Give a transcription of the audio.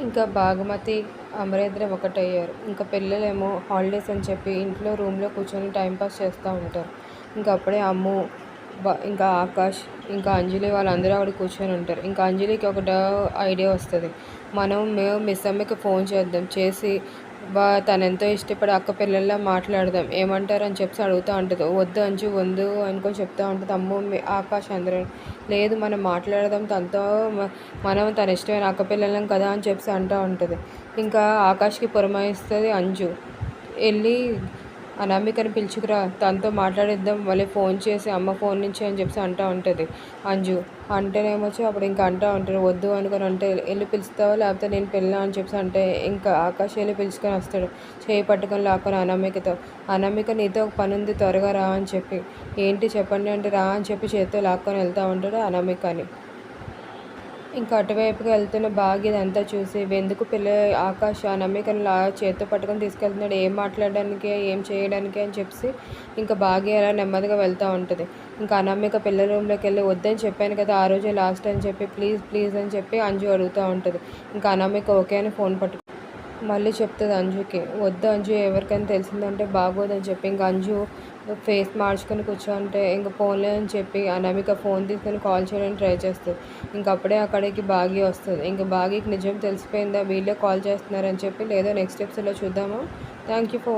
ఇంకా భాగమతి అమరేంద్ర ఒకటయ్యారు. ఇంకా పిల్లలేమో హాలిడేస్ అని చెప్పి ఇంట్లో రూమ్లో కూర్చొని టైంపాస్ చేస్తూ ఉంటారు. ఇంకా అప్పుడే అమ్ము ఇంకా ఆకాష్ ఇంకా అంజలి వాళ్ళందరూ అక్కడ కూర్చొని ఉంటారు. ఇంకా అంజలికి ఒకట ఐడియా వస్తుంది. మనం మేము మిస్ అమ్మకి ఫోన్ చేద్దాం. చేసి బా తను ఎంతో ఇష్టపడి అక్క పిల్లల్లా మాట్లాడదాం. ఏమంటారు అని చెప్పి అడుగుతూ ఉంటుంది. వద్దు అంచు వద్దు అనుకొని చెప్తూ ఉంటుంది. అమ్మో మీ- అందరూ లేదు మనం మాట్లాడదాం. తనతో మనం తన ఇష్టమైన అక్క పిల్లలం కదా అని చెప్పి అంటూ ఉంటుంది. ఇంకా ఆకాష్కి పురమాయిస్తుంది అంజు. వెళ్ళి అనామికని పిలుచుకురా తనతో మాట్లాడిద్దాం మళ్ళీ ఫోన్ చేసి అమ్మ ఫోన్ నుంచి అని చెప్పి అంటూ ఉంటుంది. అంజు అంటేనేమొచ్చి? అప్పుడు ఇంకా అంటూ ఉంటారు. వద్దు అనుకుని అంటే వెళ్ళి పిలుస్తావా? లేకపోతే నేను పెళ్ళా అని చెప్పి అంటే ఇంకా ఆకాశ వెళ్ళి పిలుచుకొని వస్తాడు. చేయి పట్టుకొని లాక్కొని అనామికతో అనామిక నీతో ఒక పని ఉంది త్వరగా రా అని చెప్పి. ఏంటి చెప్పండి అంటే రా అని చెప్పి చేతితో లాక్కొని వెళ్తూ ఉంటాడు అనామికని. ఇంకా అటువైపుగా వెళ్తున్న బాగా ఇదంతా చూసి ఎందుకు పిల్ల ఆకాశ ఆ నమ్మికను లా చేత్తో పట్టుకొని తీసుకెళ్తున్నాడు? ఏం మాట్లాడడానికి ఏం చేయడానికి? అని చెప్పి ఇంకా బాగా అలా నెమ్మదిగా వెళ్తూ ఉంటుంది. ఇంకా అనామిక పిల్ల రూమ్లోకి వెళ్ళి వద్దని చెప్పాను కదా ఆ రోజే లాస్ట్ అని చెప్పి ప్లీజ్ ప్లీజ్ అని చెప్పి అంజు అడుగుతూ ఉంటుంది. ఇంకా అనామిక ఓకే అని ఫోన్ పట్టు మళ్ళీ చెప్తుంది అంజుకి వద్దు అంజు ఎవరికైనా తెలిసిందంటే బాగోదని చెప్పి ఇంక అంజు ఫేస్ మార్చుకొని కూర్చోంటే ఇంక ఫోన్లే అని చెప్పి అనామిక ఫోన్ తీసుకొని కాల్ చేయడానికి ట్రై చేస్తుంది. ఇంకప్పుడే అక్కడికి బాగి వస్తుంది. ఇంక బాగికి నిజం తెలిసిపోయిందా? వీళ్ళే కాల్ చేస్తున్నారని చెప్పి లేదో నెక్స్ట్ ఎపిసోడ్లో చూద్దాము? Thank you for